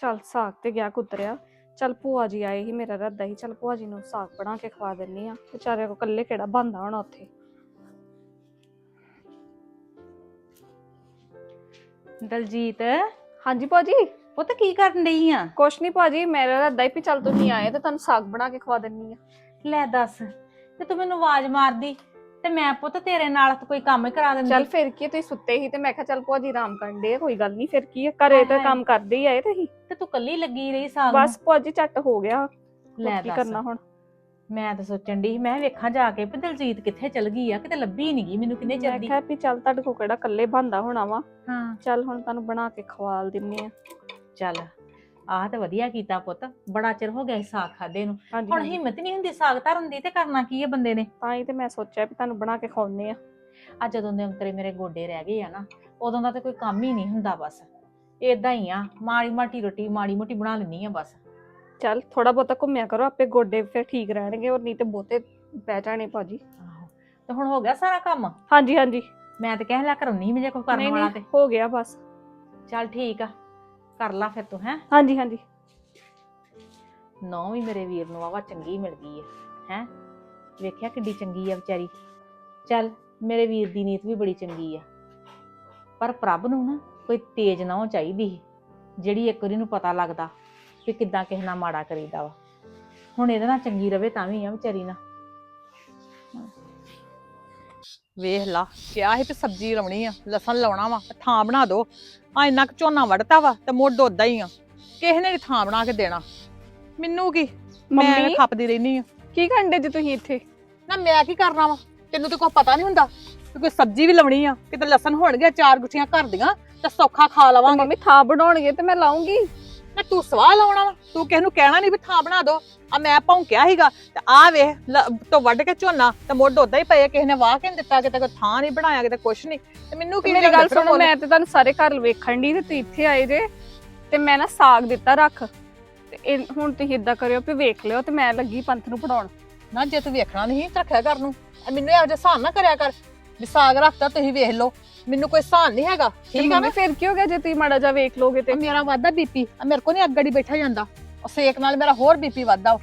ਚੱਲ ਸਾਗ ਤੇ ਗਿਆ ਕੁਤਰਿਆ। ਚੱਲ ਭੂਆ ਜੀ ਆਏ ਸੀ ਮੇਰਾ ਰੱਦਾ ਹੀ ਚੱਲ ਭੂਆ ਜੀ ਨੂੰ ਸਾਗ ਬਣਾ ਕੇ ਖਵਾ ਦਿੰਨੀ ਆ। ਵਿਚਾਰੇ ਕੋ ਇਕੱਲੇ ਕਿਹੜਾ ਬੰਦਾ ਹੋਣਾ ਉੱਥੇ? ਦਲਜੀਤ? ਹਾਂਜੀ ਭੂਆ ਜੀ ਪੁੱਤ ਕੀ ਕਰਨ ਡਈ ਆ? ਕੁਛ ਨਹੀਂ ਭਾਜੀ ਮੇਰਾ ਰੱਦਾ ਹੀ ਵੀ ਚੱਲ ਤੁਸੀਂ ਆਏ ਤੇ ਤੁਹਾਨੂੰ ਸਾਗ ਬਣਾ ਕੇ ਖਵਾ ਦਿੰਨੀ ਆ। ਲੈ ਦੱਸ ਤੇ ਤੂੰ ਮੈਨੂੰ ਆਵਾਜ਼ ਮਾਰਦੀ ਤੇ ਮੈਂ ਪੁੱਤ ਤੇਰੇ ਨਾਲ ਤਾਂ ਕੋਈ ਕੰਮ ਹੀ ਕਰਾ ਦਿੰਦੀ। ਚੱਲ ਫਿਰ ਕੀ ਆ, ਤੁਸੀਂ ਸੁੱਤੇ ਸੀ ਤੇ ਮੈਂ ਕਿਹਾ ਚੱਲ ਭੂਆ ਜੀ ਆਰਾਮ ਕਰਨ ਦੇ ਕੋਈ ਗੱਲ ਨਹੀਂ ਫਿਰ ਕੀ ਆ, ਘਰੇ ਤਾਂ। ਕੰਮ ਕਰਦੇ ਹੀ ਆਏ ਤੁਸੀਂ। ਤੇ ਕੱਲੀ ਲੱਗੀ ਰਹੀ ਸਾਗ ਨੂੰ। ਬਸ ਭੂਆ ਜੀ ਝੱਟ ਹੋ ਗਿਆ। ਲੈ ਲੈ ਕੀ ਦੱਸ। ਕਰਨਾ ਹੁਣ? ਮੈਂ ਤਾਂ ਸੋਚਣ ਸੀ, ਮੈਂ ਵੇਖਾਂ ਜਾ ਕੇ ਵੀ ਦਲਜੀਤ ਕਿੱਥੇ ਚਲ ਗਈ ਆ ਕਿਤੇ ਲੱਭੀ ਨੀ ਗਈ ਮੈਨੂੰ ਕਿੰਨੇ ਮੈਂ ਚਿਰ ਦੀ। ਕਿਹਾ ਵੀ ਚੱਲ ਤੁਹਾਡੇ ਕੋ ਕਿਹੜਾ ਇਕੱਲੇ ਬੰਦਾ ਹੋਣਾ ਵਾ। ਹਾਂ। ਚੱਲ ਹੁਣ ਤੁਹਾਨੂੰ ਬਣਾ ਕੇ ਖਵਾਲ ਦਿੰਨੇ ਆ। ਚੱਲ ਆਹ ਤਾਂ ਵਧੀਆ ਕੀਤਾ ਪੁੱਤ ਬੜਾ ਚਿਰ ਹੋ ਗਿਆ ਸੀ ਸਾਗ ਖਾਦੇ ਨੂੰ। ਹਾਂਜੀ ਹੁਣ ਹਾਂਜੀ। ਹਿੰਮਤ ਨਹੀਂ ਹੁੰਦੀ ਸਾਗ ਧਰਨ ਦੀ ਤੇ ਕਰਨਾ ਕੀ ਹੈ ਬੰਦੇ ਨੇ। ਤਾਂ ਹੀ ਤੇ ਮੈਂ ਸੋਚਿਆ ਵੀ ਤੁਹਾਨੂੰ ਬਣਾ ਕੇ ਖਵਾਉਨੇ ਆ। ਆ ਜਦੋਂ ਦੇ ਅੰਤਰੇ ਮੇਰੇ ਗੋਡੇ ਰਹਿ ਗਏ ਆ ਨਾ ਉਦੋਂ ਦਾ ਤੇ ਕੋਈ ਕੰਮ ਹੀ ਨਹੀਂ ਹੁੰਦਾ ਬਸ। ਏਦਾਂ ਹੀ ਆ ਮਾੜੀ ਮਾਟੀ ਰੋਟੀ ਮਾੜੀ ਮੋਟੀ ਬਣਾ ਲੈਣੀ ਆ ਬਸ। ਚੱਲ ਥੋੜਾ ਬਹੁਤਾ ਘੁੰਮਿਆ ਕਰੋ ਆਪੇ ਗੋਡੇ ਫਿਰ ਠੀਕ ਰਹਿਣਗੇ ਔਰ ਨਹੀਂ ਤੇ ਬਹੁਤੇ ਪੈ ਜਾਣੇ ਭਾਜੀ। ਆਹੋ ਤੇ ਹੁਣ ਹੋ ਗਿਆ ਸਾਰਾ ਕੰਮ? ਹਾਂਜੀ ਹਾਂਜੀ। ਮੈਂ ਤੇ ਕਹਿ ਲਿਆ ਕਰਨੀ ਮੈਂ ਜੇ ਕੋਈ ਕਰਨ ਨਹੀਂ ਵਾਲਾ ਨਹੀਂ ਤੇ। ਹੋ ਗਿਆ ਬਸ। ਚੱਲ ਠੀਕ ਆ ਕਰ ਲਾ ਫਿਰ ਤੂੰ ਹੈ? ਹਾਂਜੀ ਹਾਂਜੀ। ਨੌ ਵੀ ਮੇਰੇ ਵੀਰ ਨੂੰ ਵਾਵਾ ਚੰਗੀ ਮਿਲ ਗਈ ਹੈ ਹੈ? ਵੇਖਿਆ ਕਿੱਡੀ ਚੰਗੀ ਆ ਵਿਚਾਰੀ। ਚੱਲ ਮੇਰੇ ਵੀਰ ਦੀ ਨੀਤ ਵੀ ਬੜੀ ਚੰਗੀ ਆ। ਪਰ ਪ੍ਰਭ ਨੂੰ ਨਾ ਕੋਈ ਤੇਜ਼ ਨਾ ਚਾਹੀਦੀ ਸੀ ਜਿਹੜੀ ਇੱਕ ਵਾਰੀ ਨੂੰ ਪਤਾ ਲੱਗਦਾ ਵੀ ਕਿੱਦਾਂ ਕਿਸੇ ਨਾਲ ਮਾੜਾ ਕਰੀਦਾ ਵਾ। ਹੁਣ ਇਹਦੇ ਨਾਲ ਚੰਗੀ ਰਵੇ ਤਾਂ ਵੀ ਆ ਵਿਚਾਰੀ ਨਾਲ। ਵੇਖ ਲਾ ਕਿਹਾ ਸੀ ਵੀ ਸਬਜ਼ੀ ਲਾਉਣੀ ਆ ਲਸਣ ਲਾਉਣਾ ਵਾ ਥਾਂ ਬਣਾ ਦੋ। ਆ ਇੰਨਾ ਕੁ ਝੋਨਾ ਵੜਤਾ ਵਾ ਤੇ ਮੁੱਢ ਉਦਾਂ ਹੀ ਆ। ਕਿਸੇ ਨੇ ਨੀ ਥਾਂ ਬਣਾ ਕੇ ਦੇਣਾ। ਮੈਨੂੰ ਕੀ? ਮੈਂ ਐਵੇਂ ਮੰਮੀ ਖੱਪਦੀ ਰਹਿਨੀ ਆ। ਕੀ ਕਰਦੇ ਜੇ ਤੁਸੀਂ ਇੱਥੇ? ਨਾ ਮੈਂ ਕੀ ਕਰਨਾ ਵਾ? ਤੈਨੂੰ ਤੇ ਕੋਈ ਪਤਾ ਨਹੀਂ ਹੁੰਦਾ ਕਿ ਕੋਈ ਸਬਜ਼ੀ ਵੀ ਲਾਉਣੀ ਆ ਕਿਤੇ ਲਸਣ ਹੋਣਗੇ ਚਾਰ ਗੁੱਠੀਆਂ ਘਰ ਦੀਆਂ ਤੇ ਸੌਖਾ ਖਾ ਲਵਾਂਗੇ। ਮੰਮੀ ਥਾਂ ਬਣਾਉਣਗੇ ਤੇ ਮੈਂ ਲਾਉਂਗੀ। ਨਾ ਤੂੰ ਸਵਾਹ ਲਾਉਣਾ ਵਾ ਤੂੰ ਕਿਸ ਨੂੰ ਕਹਿਣਾ ਨਹੀਂ ਵੀ ਥਾਂ ਬਣਾ ਦੋ। ਆ ਮੈਂ ਭੌਂਕਿਆ ਸੀਗਾ ਤੇ ਆ ਵੇਖ ਲ- ਤੋਂ ਵੱਢ ਕੇ ਝੋਨਾ ਤੇ ਮੁੱਢ ਉਦਾਂ ਹੀ ਪਏ ਕਿਸੇ ਨੇ ਵਾਹ ਕੇ ਦਿੱਤਾ ਕਿਤੇ ਕੋਈ ਥਾਂ ਨਹੀਂ ਬਣਾਇਆ ਕਿਤੇ ਕੁਛ ਨਹੀਂ ਤੇ ਮੈਨੂੰ ਕੀ ਮੇਰੀ ਗੱਲ ਸੁਣੋ ਮੁੱਲ? ਮੈਂ ਤੇ ਤੁਹਾਨੂੰ ਸਾਰੇ ਘਰ ਵੇਖਣ ਦੀ ਤੇ ਤੁਸੀਂ ਇੱਥੇ ਆਏ ਜੇ ਤੇ ਮੈਂ ਨਾ ਸਾਗ ਦਿੱਤਾ ਰੱਖ। ਤੇ ਇਹ- ਹੁਣ ਤੁਸੀਂ ਇਦਾਂ ਕਰਿਓ ਵੀ ਵੇਖ ਲਿਓ ਤੇ ਮੈਂ ਲੱਗੀ ਪੰਥ ਨੂੰ ਪੜਾਉਣ ਨਾ ਜੇ ਤੂੰ ਵੇਖਣਾ ਨਹੀਂ ਤਾਂ ਰੱਖਿਆ ਕਰ ਨੂੰ। ਇਹ ਮੈਨੂੰ ਇਹੋ ਜਿਹਾ ਸਾਨ ਨਾ ਕਰਿਆ ਕਰ। ਵੀ ਸਾਗ ਰੱਖਤਾ ਤੁਸੀਂ ਵੇਖ ਲਓ। ਮੈਨੂੰ ਕੋਈ ਸਾਨ ਨਹੀਂ ਹੈਗਾ। ਠੀਕ ਆ ਨਾ? ਫਿਰ ਕੀ ਹੋ ਗਿਆ ਜੇ ਤੁਸੀਂ ਮਾੜਾ ਜਿਹਾ ਵੇਖ ਲੋਗੇ ਤੇ? ਮੇਰਾ ਵਾਦਾ ਬੀਪੀ। ਮੇਰੇ ਕੋ ਨਹੀਂ ਅੱਗੜੀ ਬੈਠਾ ਜਾਂਦਾ। ਉਹ ਸੇਕ ਨਾਲ ਮੇਰਾ ਹੋਰ ਬੀਪੀ ਵੱਧਦਾ।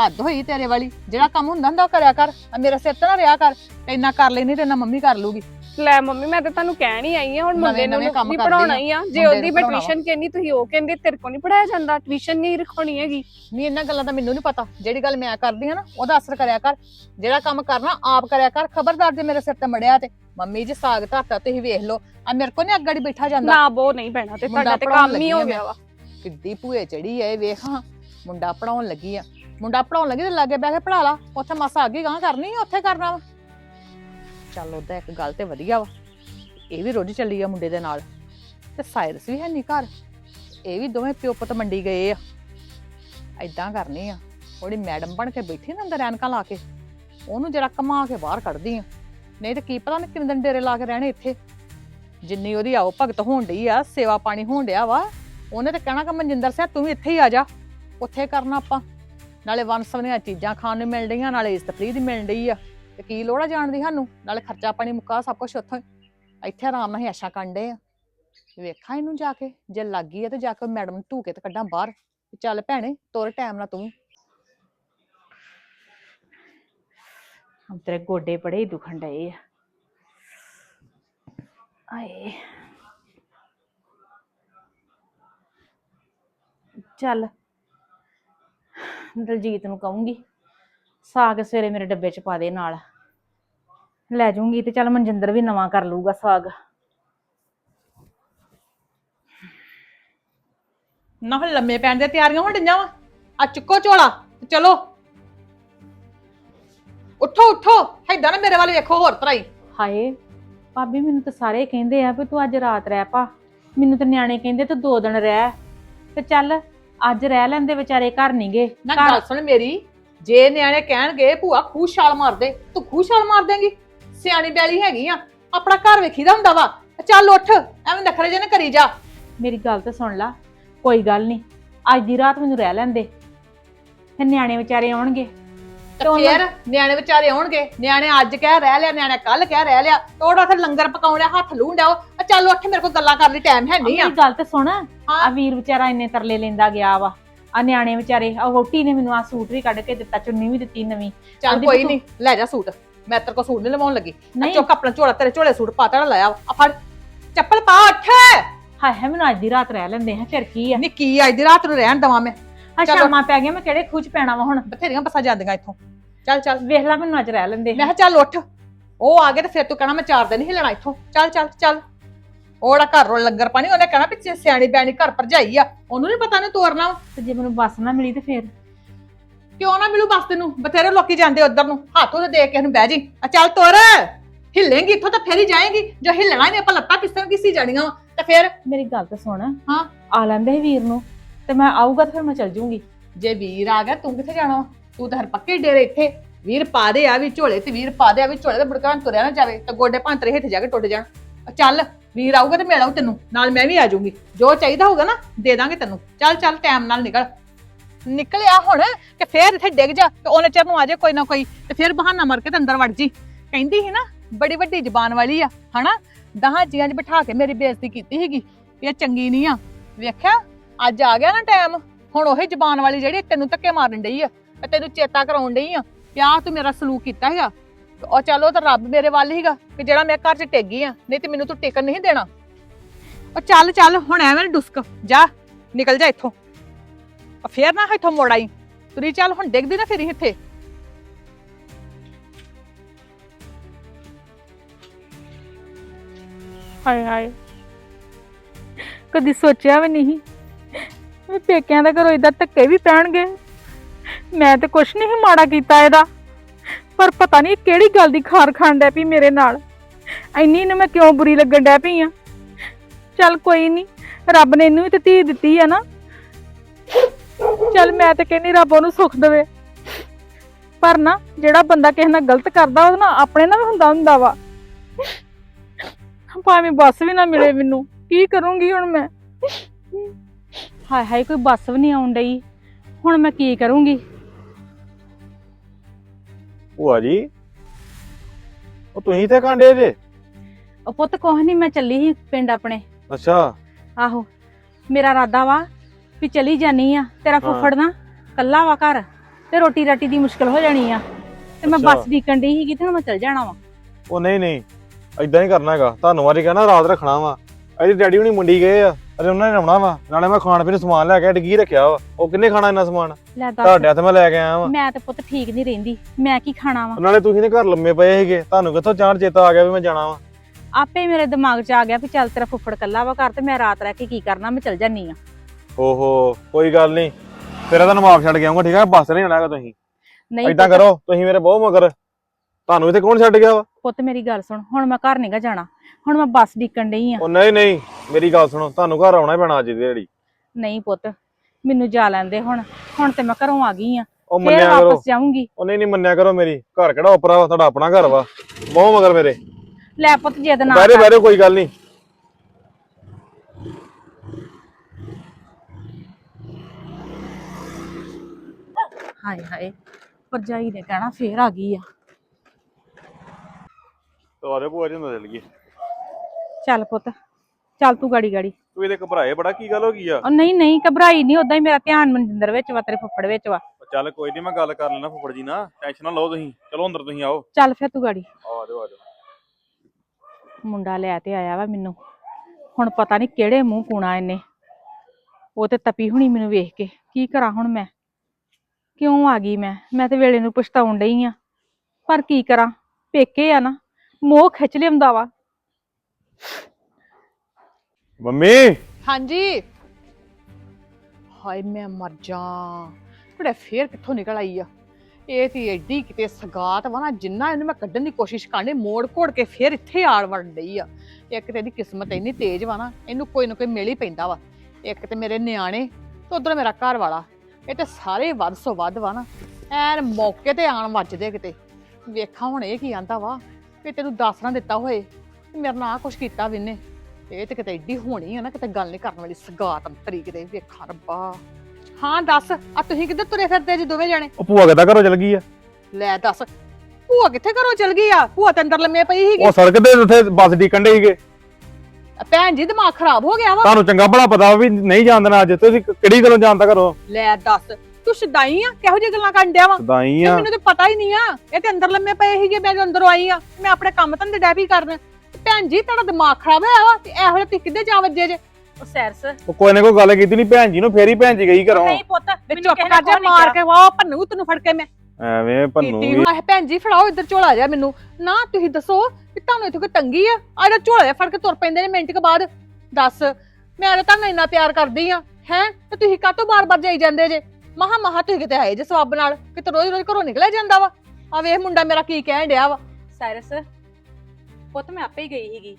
ਹੱਦ ਹੋਈ ਤੇਰੇ ਵਾਲੀ। ਜਿਹੜਾ ਕੰਮ ਹੁੰਦਾ ਹੁੰਦਾ ਉਹ ਕਰਿਆ ਕਰ ਮੇਰੇ ਸਿਰ ਤੇ ਨਾ ਰਿਆ ਕਰ ਇੰਨਾ ਕਰ ਲੈਣੀ ਤੇ ਨਾ ਮੰਮੀ ਕਰ ਲੂਗੀ। ਲੈ ਮੰਮੀ ਮੈਂ ਤੇ ਤੁਹਾਨੂੰ ਕਹਿਣ ਹੀ ਆਈ ਆ ਹੁਣ ਮੁੰਡੇ ਨੂੰ ਨਵੇਂ ਕੰਮ ਵੀ ਕਰਦੀ ਪੜਾਉਣਾ ਆ। ਹੀ ਆ। ਜੇ ਉਹਦੀ ਮੈਂ ਟਿਊਸ਼ਨ ਕਹਿੰਦੀ ਤੁਸੀਂ ਉਹ ਕਹਿੰਦੇ ਤੇਰੇ ਕੋ ਨਹੀਂ ਪੜਾਇਆ ਜਾਂਦਾ ਟਿਊਸ਼ਨ ਨਹੀਂ ਰਖਾਉਣੀ ਹੈਗੀ। ਨਹੀਂ ਇਹਨਾਂ ਗੱਲਾਂ ਦਾ ਮੈਨੂੰ ਨਹੀਂ ਪਤਾ। ਜਿਹੜੀ ਗੱਲ ਮੈਂ ਕਰਦੀ ਹਾਂ ਨਾ ਉਹਦਾ ਅਸਰ ਕਰਿਆ ਕਰ। ਜਿਹੜਾ ਕੰਮ ਕਰਨਾ ਆਪ ਕਰਿਆ ਕਰ। ਖਬਰਦਾਰ ਜੇ ਮੇਰੇ ਸਿਰ ਤੇ ਮੜਿਆ ਤੇ ਮੰਮੀ ਜੀ ਸਾਗ ਧਰਤਾ ਤੁਸੀਂ ਵੇਖ ਲਓ। ਆ ਮੇਰੇ ਕੋ ਨਹੀਂ ਅੱਗੜੀ ਬੈਠਾ ਜਾਂਦਾ। ਨਾ ਬੋ ਨਹੀਂ ਪੈਣਾ ਤੇ ਤੁਹਾਡਾ ਤੇ ਕੰਮ ਹੀ ਹੋ ਆ ਗਿਆ ਵਾ। ਕਿੱਡੀ ਭੂਏ ਚੜੀ ਐ ਵੇਖ। ਹਾਂ ਮੁੰਡਾ ਪੜਾਉਣ ਲੱਗੀ ਆ। ਮੁੰਡਾ ਪੜਾਉਣ ਲੱਗੀ ਤੇ ਲਾਗੇ ਬਹਿ ਕੇ ਪੜਾ ਲਾ। ਉੱਥੇ ਮਾਸਾ ਅੱਗੇ ਗਾਂ ਕਰਨੀ ਆ, ਉੱਥੇ ਕਰਨਾ ਵਾ। ਚੱਲ ਉਹਦਾ ਇੱਕ ਗੱਲ ਤੇ ਵਧੀਆ ਵਾ। ਇਹ ਵੀ ਰੋਜ਼ ਚੱਲੀ ਆ ਮੁੰਡੇ ਦੇ ਨਾਲ। ਤੇ ਸਾਇਰਸ ਵੀ ਹੈ ਨਹੀਂ ਘਰ। ਇਹ ਵੀ ਦੋਵੇਂ ਪਿਓ ਪੁੱਤ ਮੰਡੀ ਗਏ ਆ। ਐਦਾਂ ਕਰਨੀ ਆ। ਉਹਦੀ ਮੈਡਮ ਬਣ ਕੇ ਬੈਠੀ ਨਾ ਅੰਦਰ ਐਨਕਾਂ ਲਾ ਕੇ। ਉਹਨੂੰ ਜਰਾ ਕਮਾ ਕੇ ਬਾਹਰ ਕੱਢਦੀ ਆ। ਨਹੀਂ ਤੇ ਕੀ ਪਤਾ ਨੇ ਕਿੰਨੇ ਦਿਨ ਡੇਰੇ ਲਾ ਕੇ ਰਹਿਣੇ ਇੱਥੇ। ਜਿੰਨੀ ਉਹਦੀ ਆਓ ਭਗਤ ਹੋਣ ਡਈ ਆ, ਸੇਵਾ ਪਾਣੀ ਹੋਣ ਡਿਆ ਵਾ। ਉਹਨੇ ਤਾਂ ਕਹਿਣਾ ਕਿ ਮਨਜਿੰਦਰ ਸਿੰਘ ਤੂੰ ਵੀ ਇੱਥੇ ਹੀ ਆ ਜਾ। ਉੱਥੇ ਕਰਨਾ ਆਪਾਂ। ਨਾਲੇ ਵੰਸਵਨੀਆਂ ਚੀਜ਼ਾਂ ਖਾਣ ਨੂੰ ਮਿਲ ਰਹੀਆਂ, ਨਾਲੇ ਇਸ ਤਫਰੀਹ ਮਿਲ ਰਹੀ ਆ। ਤੇ ਕੀ ਲੋੜਾ ਜਾਣ ਦੀ ਸਾਨੂੰ? ਨਾਲੇ ਖਰਚਾ ਪਾਣੀ ਮੁੱਕਾ ਸਭ ਕੁਝ ਉੱਥੋਂ ਹੀ। ਇੱਥੇ ਆਰਾਮ ਨਾਲ ਹੀ ਆਸ਼ਾ ਕੰਡੇ ਆ। ਵੇਖਾਂ ਇਹਨੂੰ ਜਾ ਕੇ, ਜੇ ਲੱਗ ਗਈ ਆ ਤੇ ਜਾ ਕੇ ਮੈਡਮ ਨੂੰ ਧੂਕੇ ਤੇ ਕੱਢਾਂ ਬਾਹਰ। ਵੀ ਚੱਲ ਭੈਣੇ, ਤੁਰ ਟਾਈਮ ਨਾਲ ਤੂੰ। ਹੁਣ ਤੇਰੇ ਗੋਡੇ ਬੜੇ ਹੀ ਦੁਖਣ ਡਏ ਆ। ਆਏ। ਚੱਲ। ਦਲਜੀਤ ਨੂੰ ਕਹੂੰਗੀ ਸਾਗ ਸਵੇਰੇ ਮੇਰੇ ਡੱਬੇ ਚ ਪਾ ਦੇ ਨਾਲ। ਲੈ ਜਾਊਂਗੀ ਤੇ ਚੱਲ ਮਨਜਿੰਦਰ ਵੀ ਨਵਾਂ ਕਰ ਲੂਗਾ ਸਾਗ। ਨਾ ਹੁਣ ਲੰਮੇ ਪੈਣ ਦੀਆਂ ਤਿਆਰੀਆਂ ਹੋਣ ਡਈਆਂ ਵਾ। ਆ ਚੁੱਕੋ ਝੋਲਾ ਤੇ ਚਲੋ। ਉੱਠੋ ਉੱਠੋ ਏਦਾਂ ਨਾ ਮੇਰੇ ਵੱਲ ਵੇਖੋ ਹੋਰ ਤਰ੍ਹਾਂ ਹੀ। ਹਾਏ ਭਾਬੀ ਮੈਨੂੰ ਤਾਂ ਸਾਰੇ ਕਹਿੰਦੇ ਆ ਵੀ ਤੂੰ ਅੱਜ ਰਾਤ ਰਹਿ ਪਾ। ਮੈਨੂੰ ਤਾਂ ਨਿਆਣੇ ਕਹਿੰਦੇ ਤੂੰ ਦੋ ਦਿਨ ਰਹਿ। ਤੇ ਚੱਲ ਅੱਜ ਰਹਿ ਲੈਂਦੇ ਵਿਚਾਰੇ ਘਰ ਨੀ ਗਏ। ਨਾ ਗੱਲ ਸੁਣ ਮੇਰੀ ਜੇ ਨਿਆਣੇ ਕਹਿਣਗੇ ਭੂਆ ਖੂਹ ਛਾਲ ਮਾਰ ਦੇ ਤੂੰ ਖੂਹ ਛਾਲ ਮਾਰ ਦੇਂਗੀ। ਸਿਆਣੀ ਬੈਲੀ ਹੈਗੀ ਆ ਆਪਣਾ ਘਰ ਵੇਖੀਦਾ ਹੁੰਦਾ ਵਾ। ਚੱਲ ਉੱਠ ਐਵੇਂ ਨਖਰੇ ਜਿਹੇ ਨਾ ਕਰੀ ਜਾ। ਮੇਰੀ ਗੱਲ ਤਾਂ ਸੁਣ ਲਾ ਕੋਈ ਗੱਲ ਨਹੀਂ ਅੱਜ ਦੀ ਰਾਤ ਮੈਨੂੰ ਰਹਿ ਲੈਂਦੇ। ਫਿਰ ਨਿਆਣੇ ਵਿਚਾਰੇ ਆਉਣਗੇ। ਤੇ ਉਹਨਾਂ- ਫੇਰ ਨਿਆਣੇ ਵਿਚਾਰੇ ਆਉਣਗੇ। ਨਿਆਣੇ ਅੱਜ ਕਹਿ ਰਹਿ ਲਿਆ ਨਿਆਣੇ ਕੱਲ ਕਹਿ ਰਹਿ ਲਿਆ। ਤੋੜਾ ਫਿਰ ਲੰਗਰ ਪਕਾਉਣਾ ਹੱਥ ਲੂੰਡਿਆ ਆ ਚੱਲ ਉੱਠ ਮੇਰੇ ਕੋਲ ਗੱਲਾਂ ਕਰਨ ਲਈ ਟਾਈਮ ਹੈ ਨਹੀਂ ਆ। ਮੇਰੀ ਗੱਲ ਤੇ ਸੁਣ ਆ ਵੀਰ ਵਿਚਾਰਾ ਇੰਨੇ ਤਰਲੇ ਲੈਂਦਾ ਗਿਆ ਵਾ। ਆ ਨਿਆਣੇ ਵਿਚਾਰੇ ਆ ਵੋਟੀ ਨੇ ਮੈਨੂੰ ਆ ਸੂਟ ਵੀ ਕੱਢ ਕੇ ਦਿੱਤਾ ਚੁੰਨੀ ਵੀ ਦਿੱਤੀ ਨਵੀਂ। ਚੱਲ ਆਂਦੀ ਕੋਈ ਵੀ ਨਹੀਂ ਲੈ ਜਾ ਸੂਟ। ਮੈਂ ਤੇਰੇ ਕੋਲ ਸੂਟ ਨਹੀਂ ਲਵਾਉਣ ਲੱਗੀ। ਆ ਨਹੀਂ। ਚੁੱਕ ਆਪਣਾ ਝੋਲਾ ਤੇਰੇ ਝੋਲੇ ਸੂਟ ਪਾ ਤੜਾ ਲਾਇਆ ਆ ਫੜ। ਚੱਪਲ ਪਾ ਉੱਠ। ਹਾਏ ਹਾਏ ਮੈਨੂੰ ਅੱਜ ਦੀ ਰਾਤ ਰਹਿ ਲੈਂਦੇ ਹਾਂ ਫਿਰ ਕੀ ਆ? ਕੀ ਅੱਜ ਦੀ ਰਾਤ ਨੂੰ ਰਹਿਣ ਦਵਾਂ ਮੈਂ। ਆ ਚਲੋ। ਸ਼ਾਮਾਂ ਪੈ ਗਿਆ ਮੈਂ ਕਿਹੜੇ ਖੂਚ ਪੈਣਾ ਵਾ ਹੁਣ? ਬਥੇਰੀਆਂ ਬੱਸਾਂ ਜਾਂਦੀਆਂ ਇੱਥੋਂ। ਚੱਲ ਚੱਲ। ਵੇਖ ਲੈ ਮੈਨੂੰ ਅੱਜ ਰਹਿ ਲੈਂਦੇ ਮੈਂ ਕਿਹਾ ਚੱਲ ਉੱਠ। ਉਹ ਆ ਗਏ ਤੇ ਫਿਰ ਤੂੰ ਕਹਿਣਾ ਮੈਂ ਚਾਰ ਦਿਨ ਹਿਲਣਾ ਇੱਥੋਂ। ਚੱਲ ਚੱਲ ਚੱਲ। ਉਹੜਾ ਘਰ ਰੋਣ ਲੰਗਰ ਪਾਣੀ ਉਹਨੇ ਕਹਿਣਾ ਪਿੱਛੇ ਸਿਆਣੀ ਬਿਆਣੀ ਘਰ ਭਰਜਾਈ ਆ ਉਹਨੂੰ ਨਹੀਂ ਪਤਾ ਨੇ ਤੋਰਨਾ ਵਾ। ਤੇ ਜੇ ਮੈਨੂੰ ਬੱਸ ਨਾ ਮਿਲੀ ਤੇ ਫਿਰ? ਕਿਉਂ ਨਾ ਮਿਲੂ ਬਸ ਤੈਨੂੰ? ਬਥੇਰੇ ਲੋਕੀ ਜਾਂਦੇ ਉਧਰ ਨੂੰ। ਹੱਥ ਉਹਦੇ ਦੇ ਕੇ ਇਹਨੂੰ ਬਹਿ ਜੀ। ਆ ਚੱਲ ਤੁਰ। ਹਿੱਲੇਂਗੀ ਇੱਥੋਂ ਤਾਂ ਫਿਰ ਹੀ ਜਾਏਗੀ। ਜੋ ਹਿੱਲਣਾ ਹੀ ਨਹੀਂ ਆਪਾਂ ਲੱਤਾਂ ਕਿਸ ਤਰ੍ਹਾਂ ਕਿਸੀ ਜਾਣੀਆਂ ਵਾਂ। ਤੇ ਫਿਰ? ਮੇਰੀ ਗੱਲ ਤਾਂ ਸੁਣ। ਹਾਂ। ਆ ਲੈਂਦੇ ਸੀ ਵੀਰ ਨੂੰ। ਤੇ ਮੈਂ ਆਊਗਾ ਤੇ ਫਿਰ ਮੈਂ ਚੱਲ ਜੂੰਗੀ। ਜੇ ਵੀਰ ਆ ਗਿਆ, ਤੂੰ ਕਿੱਥੇ ਜਾਣਾ ਵਾ? ਤੂੰ ਤਾਂ ਹਰ ਪੱਕੇ ਡੇਰੇ ਇੱਥੇ। ਵੀਰ ਪਾ ਦੇ ਆ ਵੀ ਝੋਲੇ ਤੇ ਵੀਰ ਪਾ ਦੇ ਆ ਵੀ ਝੋਲੇ ਤੇ ਬੜਕਾਂ ਤੁਰਿਆ ਨਾ ਜਾਵੇ ਤੇ ਗੋਡੇ ਭਾਂਤਰੇ ਹੇਠ ਜਾ ਕੇ ਟੁੱਟ ਜਾਣ। ਆ ਚੱਲ, ਵੀਰ ਆਊਗਾ ਤੇ ਮਿਲ ਆਊ ਤੈਨੂੰ, ਨਾਲ ਮੈਂ ਵੀ ਆ ਜਾਊਂਗੀ ਜੋ ਚਾਹੀਦਾ ਹੋਊਗਾ ਨਾ, ਦੇ ਦਾਂਗੇ ਤੈਨੂੰ। ਚੱਲ ਚੱਲ ਟਾਈਮ ਨਾਲ ਨਿਕਲ। ਨਿਕਲਿਆ ਹੁਣ ਕਿ ਫੇਰ ਇੱਥੇ ਡਿੱਗ ਜਾ ਤੇ ਉਹਨੇ ਚਿਰ ਨੂੰ ਆ ਜਾਏ ਕੋਈ ਨਾ ਕੋਈ ਤੇ ਫੇਰ ਬਹਾਨਾ ਮਾਰ ਕੇ ਤੇ ਅੰਦਰ ਵੜ ਜੀ। ਕਹਿੰਦੀ ਸੀ ਨਾ, ਬੜੀ ਵੱਡੀ ਜ਼ਬਾਨ ਵਾਲੀ ਆ, ਹਨਾ? ਦਹਾਂ ਜੀਆਂ 'ਚ ਬਿਠਾ ਕੇ ਮੇਰੀ ਬੇਇੱਜ਼ਤੀ ਕੀਤੀ ਸੀਗੀ ਵੀ ਇਹ ਚੰਗੀ ਨਹੀਂ ਆ। ਵੇਖਿਆ? ਅੱਜ ਆ ਗਿਆ ਨਾ ਟਾਈਮ, ਹੁਣ ਉਹੀ ਜ਼ਬਾਨ ਵਾਲੀ ਜਿਹੜੀ ਤੈਨੂੰ ਧੱਕੇ ਮਾਰਨ ਡਈ ਆ ਤੇ ਤੈਨੂੰ ਚੇਤਾ ਕਰਾਉਣ ਡਈ ਆ ਪਿਆ ਤੂੰ ਮੇਰਾ ਸਲੂਕ ਕੀਤਾ ਹੈਗਾ। ਤੇ ਉਹ ਚਲੋ ਤਾਂ ਰੱਬ ਮੇਰੇ ਵੱਲ ਹੀਗਾ ਕਿ ਜਿਹੜਾ ਮੈਂ ਘਰ 'ਚ ਟਿੱਗੀ ਆ, ਨਹੀਂ ਤੇ ਮੈਨੂੰ ਤੂੰ ਟਿਕਣ ਨਹੀਂ ਦੇਣਾ। ਉਹ ਚੱਲ ਚੱਲ, ਹੁਣ ਐਵੇਂ ਨੀ ਡੁਸਕ, ਜਾ, ਨਿਕਲ ਜਾ ਇੱਥੋਂ। ਆ ਫੇਰ ਨਾ ਇੱਥੋਂ ਮੋੜ ਆਈ। ਤੁਰੀ ਚੱਲ, ਹੁਣ ਡਿੱਗਦੀ ਨਾ ਫੇਰੀ ਇੱਥੇ। ਹਾਏ ਹਾਏ। ਕਦੀ ਸੋਚਿਆ ਵੀ ਨਹੀਂ ਵੀ ਪੇਕਿਆਂ ਦੇ ਘਰੋਂ ਇਦਾਂ ਧੱਕੇ ਵੀ ਪੈਣਗੇ। ਮੈਂ ਤੇ ਕੁਛ ਨਹੀਂ ਮਾੜਾ ਕੀਤਾ ਇਹਦਾ। ਪਰ ਪਤਾ ਨਹੀਂ ਕਿਹੜੀ ਗੱਲ ਦੀ ਖਾਰ ਖਾਣ ਡੈ ਪਈ ਮੇਰੇ ਨਾਲ। ਐਨੀ ਨੂੰ ਮੈਂ ਕਿਉਂ ਬੁਰੀ ਲੱਗਣ ਡੈ ਪਈ ਆ? ਚੱਲ ਕੋਈ ਨਹੀਂ ਰੱਬ ਨੇ ਇਹਨੂੰ ਵੀ ਤੇ ਧੀ ਦਿੱਤੀ ਆ ਨਾ। ਚੱਲ ਮੈਂ ਤੇ ਕਹਿੰਦੀ ਰੱਬ ਉਹਨੂੰ ਸੁੱਖ ਦੇਵੇ। ਪਰ ਨਾ ਜਿਹੜਾ ਬੰਦਾ ਕਿਸੇ ਨਾਲ ਗਲਤ ਕਰਦਾ ਉਹ ਨਾ ਆਪਣੇ ਨਾਲ ਵੀ ਹੁੰਦਾ ਹੁੰਦਾ ਵਾ। ਭਾਵੇਂ ਬੱਸ ਵੀ ਨਾ ਮਿਲੇ ਮੈਨੂੰ, ਕੀ ਕਰੂੰਗੀ ਹੁਣ ਮੈਂ? ਹਾਏ ਹਾਏ ਕੋਈ ਬੱਸ ਵੀ ਨਹੀਂ ਆਉਣ ਡਈ। ਹੁਣ ਮੈਂ ਕੀ ਕਰੂੰਗੀ? ਭੂਆ ਜੀ ਉਹ ਤੁਸੀਂ ਤੇ ਕਾਂਡੇ ਜੇ। ਉਹ ਪੁੱਤ ਕੁਛ ਨਹੀਂ ਮੈਂ ਚੱਲੀ ਸੀ ਪਿੰਡ ਆਪਣੇ। ਅੱਛਾ। ਆਹੋ ਮੇਰਾ ਇਰਾਦਾ ਵਾ ਵੀ ਚਲੀ ਜਾਨੀ ਆ ਤੇਰਾ ਹਾਂ। ਫੁੱਫੜ ਨਾ ਕੱਲਾ ਵਾ ਘਰ ਤੇ ਰੋਟੀ ਰਾਟੀ ਦੀ ਮੁਸ਼ਕਲ ਹੋ ਜਾਣੀ ਆ। ਤੇ ਮੈਂ ਅੱਛਾ। ਬੱਸ ਡੀਕਣ ਡਈ ਸੀਗੀ ਤੇ ਹੁਣ ਮੈਂ ਚੱਲ ਜਾਣਾ ਵਾ। ਉਹ ਨਹੀਂ ਨਹੀਂ ਐਦਾਂ ਹੀ ਕਰਨਾ ਹੈਗਾ। ਤੁਹਾਨੂੰ ਵਾਰੀ ਕਹਿਣਾ ਰਾਤ ਰੱਖਣਾ ਵਾ। ਇਹਦੀ ਡੈਡੀ ਹੁਣੀ ਮੰਡੀ ਗਏ ਆ। ਅਰੇ ਉਹਨਾਂ ਨੇ ਆਉਣਾ ਵਾ ਨਾਲੇ ਮੈਂ ਖਾਣ ਪੀਣ ਨੂੰ ਸਮਾਨ ਲੈ ਕੇ ਡਿੱਗੀ ਰੱਖਿਆ ਵਾ। ਉਹ ਕਿੰਨੇ ਖਾਣਾ ਇੰਨਾ ਸਮਾਨ? ਲੈ ਤੁਹਾਡੇ ਹੱਥ ਮੈਂ ਲੈ ਕੇ ਆਇਆ ਵਾ। ਮੈਂ ਤੇ ਪੁੱਤ ਠੀਕ ਨਹੀਂ ਰਹਿੰਦੀ ਮੈਂ ਕੀ ਖਾਣਾ ਵਾ? ਨਾਲੇ ਤੁਸੀਂ ਨੇ ਘਰ ਲੰਮੇ ਪਏ ਸੀਗੇ ਤੁਹਾਨੂੰ ਕਿੱਥੋਂ ਚਾਰ ਚੇਤਾ ਆ ਗਿਆ ਵੀ ਮੈਂ ਜਾਣਾ ਵਾ? ਆਪੇ ਮੇਰੇ ਦਿਮਾਗ 'ਚ ਆ ਗਿਆ ਵੀ ਚੱਲ ਤੇਰਾ ਫੁੱਫੜ ਕੱਲਾ ਵਾ ਘਰ ਤੇ ਮੈਂ ਰਾਤ ਰਹਿ ਕੇ ਕੀ ਕਰਨਾ ਮੈਂ ਚੱਲ ਜਾਨੀ ਆ ਓਹੋ ਕੋਈ ਗੱਲ ਨਹੀਂ। ਤੇਰਾ ਤਾਂ ਨਵਾਬ ਛੱਡ ਕੇ ਆਉਂਗਾ ਠੀਕ ਆ? ਬੱਸ ਨਹੀਂ ਜਾਣਾ ਹੈਗਾ ਤੁਸੀਂ। ਨਹੀਂ ਐਦਾਂ ਪੁੱਤ, ਕਰੋ ਤੁਸੀਂ ਮੇਰੇ ਬਹੁਤ ਮਗਰ। ਤੁਹਾਨੂੰ ਇੱਥੇ ਕੌਣ ਛੱਡ ਗਿਆ ਵਾ? ਪੁੱਤ ਮੇਰੀ ਗੱਲ ਸੁਣ ਹੁਣ ਮੈਂ ਘਰ ਨਹੀਂਗਾ ਜਾਣਾ। ਹੁਣ ਮੈਂ ਬੱਸ ਡੀਕਣ ਡਈ ਆ। ਉਹ ਨਹੀਂ ਨਹੀਂ ਮੇਰੀ ਗੱਲ ਸੁਣੋ ਤੁਹਾਨੂੰ ਘਰ ਆਉਣਾ ਹੀ ਪੈਣਾ ਅੱਜ ਦੀ ਦਿਹਾੜੀ। ਨਹੀਂ ਪੁੱਤ ਮੈਨੂੰ ਜਾ ਲੈਂਦੇ ਹੁਣ। ਹੁਣ ਤੇ ਮੈਂ ਘਰੋਂ ਆ ਗਈ ਆ। ਉਹ ਫੇਰ ਮੰਨਿਆ ਕਰੋ। ਵਾਪਸ ਜਾਊਂਗੀ। ਉਹ ਨਹੀਂ ਨਹੀਂ ਮੰਨਿਆ ਕਰੋ ਮੇਰੀ। ਘਰ ਕਿਹੜਾ ਉਪਰਾ ਵਾ ਤੁਹਾਡਾ ਆਪਣਾ ਘਰ ਵਾ। ਬਹੁਤ ਮਗਰ ਮੇਰੇ। ਲੈ ਪੁੱਤ ਜਿੱਦ ਨਾ ਬਹਿਰੇ ਕਰ। ਬਹਿਰੇ ਕੋਈ ਗੱਲ ਨਹੀਂ। ਹਾਏ ਹਾਏ ਭਰਜਾਈ ਨੇ ਕਹਿਣਾ ਫੇਰ ਆ ਗਈ ਆ। ਤੁਹਾਡੇ ਭੂਆ ਜੀ ਨਾਲ ਚੱਲ ਗਈ ਚੱਲ ਪੁੱਤ ਚੱਲ ਤੂੰ ਗਾੜੀ ਗਾੜੀ। ਤੂੰ ਇਹਦੇ ਘਬਰਾਏ ਬੜਾ ਕੀ ਗੱਲ ਹੋ ਗਈ ਆ? ਉਹ ਨਹੀਂ ਨਹੀਂ ਘਬਰਾਈ ਨਹੀਂ ਉਦਾਂ ਹੀ ਮੇਰਾ ਧਿਆਨ ਮਨਜਿੰਦਰ ਵਿੱਚ ਵਾ ਤੇਰੇ ਫੁੱਫੜ ਵਿੱਚ ਵਾ। ਉਹ ਚੱਲ ਕੋਈ ਨਹੀਂ ਮੈਂ ਗੱਲ ਕਰ ਲੈਣਾ ਫੁੱਫੜ ਜੀ ਨਾਲ। ਟੈਨਸ਼ਨ ਨਾ ਲਓ ਤੁਸੀਂ। ਚਲੋ ਅੰਦਰ ਤੁਸੀਂ ਆਓ। ਚੱਲ ਫੇਰ ਤੂੰ ਗਾੜੀ। ਆ ਜਾਓ ਆ ਜਾਓ। ਮੁੰਡਾ ਲੈ ਤੇ ਆਇਆ ਵਾ ਮੈਨੂੰ। ਹੁਣ ਪਤਾ ਨਹੀਂ ਕਿਹੜੇ ਮੂੰਹ ਕੂਣਾ ਇਹਨੇ। ਉਹ ਤੇ ਤਪੀ ਹੁਣੀ ਮੈਨੂੰ ਵੇਖ ਕੇ। ਕੀ ਕਰਾਂ ਹੁਣ ਮੈਂ? ਕਿਉਂ ਆ ਗਈ ਮੈਂ? ਮੈਂ ਤੇ ਵੇਲੇ ਨੂੰ ਪਛਤਾਉਣ ਡਈ ਆ। ਪਰ ਕੀ ਕਰਾਂ? ਪੇਕੇ ਆ ਨਾ। ਮੋਹ ਖਿੱਚ ਲਿਆਉਂਦਾ ਵਾ। ਮੰਮੀ। ਹਾਂਜੀ। ਹਾਏ ਮੈਂ ਮਰ ਜਾ ਕੁੜੇ ਫੇਰ ਕਿੱਥੋਂ ਨਿਕਲ ਆਈ ਆ? ਇਹ ਤੇ ਐਡੀ ਕਿਤੇ ਸਗਾਤ ਵਾ ਨਾ ਜਿੰਨਾ ਇਹਨੂੰ ਮੈਂ ਕੱਢਣ ਦੀ ਕੋਸ਼ਿਸ਼ ਕਰਨੀ ਮੋੜ ਘੋੜ ਕੇ ਫੇਰ ਇੱਥੇ ਆੜ ਵੜਨ ਡਈ ਆ। ਇੱਕ ਤੇ ਇਹਦੀ ਕਿਸਮਤ ਇੰਨੀ ਤੇਜ਼ ਵਾ ਨਾ ਇਹਨੂੰ ਕੋਈ ਨਾ ਕੋਈ ਮਿਲ ਹੀ ਪੈਂਦਾ ਵਾ। ਇੱਕ ਤੇ ਮੇਰੇ ਨਿਆਣੇ ਤੇ ਉਧਰ ਮੇਰਾ ਘਰ ਵਾਲਾ ਇਹ ਤੇ ਸਾਰੇ ਵੱਧ ਸੋ ਵੱਧ ਵਾ ਨਾ। ਐਨ ਮੌਕੇ ਤੇ ਆਣ ਵੱਜਦੇ ਕਿਤੇ। ਵੇਖਾਂ ਹੁਣ ਇਹ ਕੀ ਆਂਦਾ ਵਾ। ਵੀ ਤੈਨੂੰ ਦੱਸ ਨਾ ਦਿੱਤਾ ਹੋਏ ਵੀ ਮੇਰੇ ਨਾਲ ਆਹ ਕੁਛ ਕੀਤਾ ਵੀ ਇਹਨੇ ਇਹ ਤੇ ਕਿਤੇ ਏਡੀ ਹੋਣੀ ਆ ਨਾ ਕਿਤੇ ਗੱਲ ਨਹੀਂ ਕਰਨ ਵਾਲੀ ਸਗਾਤ ਅੰਤਰੀ ਕਿਤੇ ਵੇਖਾਂ ਰੱਬਾ। ਹਾਂ ਦੱਸ ਆ ਤੁਸੀਂ ਕਿੱਧਰ ਤੁਰੇ ਫਿਰਦੇ ਜੀ ਦੋਵੇਂ ਜਣੇ? ਉਹ ਭੂਆ ਕਿੱਦਾਂ ਘਰੋਂ ਚਲ ਗਈ ਆ? ਲੈ ਦੱਸ ਭੂਆ ਕਿੱਥੇ ਘਰੋਂ ਚਲ ਗਈ ਆ? ਭੂਆ ਤੇ ਅੰਦਰ ਲੰਮੇ ਪਈ ਸੀਗੀ। ਉਹ ਸੜਕ ਤੇ ਉੱਥੇ ਬੱਸ ਡੀਕਣ ਡੇ ਸੀਗੇ। ਭੈਣ ਜੀ ਦਿਮਾਗ ਖਰਾਬ ਹੋ ਗਿਆ ਵਾ। ਤੁਹਾਨੂੰ ਚੰਗਾ ਭਲਾ ਪਤਾ ਵੀ ਨਹੀਂ ਜਾਣ ਦੇਣਾ ਅੱਜ। ਤੁਸੀਂ ਕਿਹੜੀ ਗੱਲੋਂ ਜਾਣਦਾ ਘਰੋਂ? ਲੈ ਦੱਸ ਤੂੰ ਸ਼ਦਾਈ ਆ? ਕਿਹੋ ਜਿਹੀ ਗੱਲਾਂ ਕਰਨ ਡਿਆ ਵਾ? ਸਦਾਈ ਆ। ਮੈਨੂੰ ਤੇ ਪਤਾ ਹੀ ਨਹੀਂ ਆ। ਇਹ ਤੇ ਅੰਦਰ ਲੰਮੇ ਪਏ ਸੀਗੇ ਮੈਂ ਜੋ ਅੰਦਰੋਂ ਆਈ ਆ। ਮੈਂ ਆਪਣੇ ਕੰਮ ਧੰਦੇ ਡੈ ਵੀ ਕਰਨ। ਭੈਣ ਜੀ ਤੁਹਾਡਾ ਦਿਮਾਗ ਖਰਾਬ ਹੋਇਆ ਵਾ? ਤੇ ਇਹੋ ਜਿਹੇ ਤੁਸੀਂ ਕਿੱਦੇ ਜਾ ਵੱਜੇ ਜੇ? ਉਹ ਸੈਰਸ। ਉਹ ਕੋਈ ਨਾ ਕੋਈ ਗੱਲ ਕੀਤੀ ਨਹੀਂ ਭੈਣ ਜੀ ਨੂੰ ਫੇਰ ਹੀ ਭੈਣ ਜੀ ਗਈ ਘਰੋਂ। ਨਹੀਂ ਪੁੱਤ ਮੈਨੂੰ ਚੁੱਪ ਕਿਸੇ ਨੇ ਕਰ ਜਾ ਕੁਛ ਨੀ ਮਾਰ। ਕੇ ਵਾਹ ਭੰਨੂ ਤੈਨੂੰ ਫੜ ਕੇ ਮੈਂ। ਐਵੇਂ ਭੰਨੂ ਕੀਤੀ ਵੀ। ਹੁਣ ਇਹ ਭੈਣ ਜੀ ਫੜਾਓ ਇੱਧਰ ਝੋਲਾ ਜਾ ਮੈਨੂੰ। ਨਾ ਤੁਸੀਂ ਦੱਸੋ ਕਿ ਤੁਹਾਨੂੰ ਇੱਥੇ ਕੋਈ ਤੰਗੀ ਆ? ਆ ਜਿਹੜਾ ਝੋਲਾ ਜਿਹਾ ਫੜ ਕੇ ਤੁਰ ਪੈਂਦੇ ਨੇ ਮਿੰਟ ਕੇ ਬਾਅਦ। ਦੱਸ ਮੈਂ ਤਾਂ ਤੁਹਾਨੂੰ ਇੰਨਾ ਪਿਆਰ ਕਰਦੀ ਆ ਹੈ? ਤੇ ਤੁਸੀਂ ਕਾਹਤੋਂ ਬਾਰ-ਬਾਰ ਜਾਈ ਜਾਂਦੇ ਜੇ? ਮਹਾ ਮਹਾ ਤੁਸੀਂ ਕਿਤੇ ਆਏ ਜੇ ਸਵਾਬ ਨਾਲ ਕਿਤੇ ਰੋਜ਼-ਰੋਜ਼ ਘਰੋਂ ਨਿਕਲਿਆ ਜਾਂਦਾ ਵਾ? ਆ ਵੇਖ ਮੁੰਡਾ ਮੇਰਾ ਕੀ ਕਹਿਣ ਡਿਆ ਵਾ। ਸਾਇਰਸ ਪੁੱਤ ਮੈਂ ਆਪੇ ਹੀ ਗਈ ਸੀਗੀ।